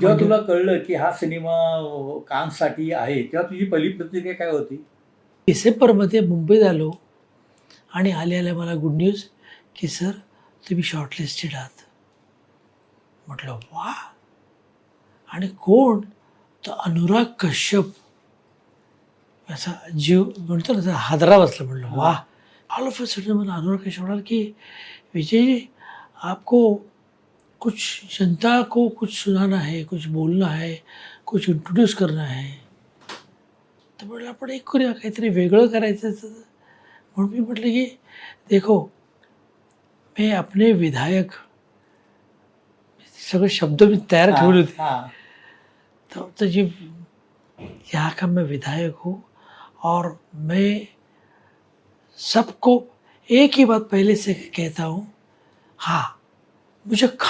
जेव्हा तुला कळलं की हा सिनेमा कामसाठी आहे तेव्हा तुझी पहिली प्रतिक्रिया काय होती? डिसेंबरमध्ये मुंबईत आलो आणि आले आले मला गुड न्यूज की सर तुम्ही शॉर्टलिस्टेड आहात. म्हटलं वा. आणि कोण? तर अनुराग कश्यप. असा जीव म्हणतो ना हादरा बसला म्हटलं वा. ऑल ऑफ अ सडन मला अनुराग कश्यप म्हणाल की विजय आपको कुछ जनता को कुछ सुनाना है कुछ बोलना है कुछ इंट्रोड्यूस करना है तर म्हटलं आपण एक करूया काहीतरी वेगळं करायचं. म्हणून मी म्हटलं की देखो मैं अपने विधायक सगळे शब्द मी तयार ठेवले होते हा. तो, तो जी यहाँ का मैं विधायक हूँ और मैं सबको एक ही बात पहले से कहता हूँ हाँ मुझे खा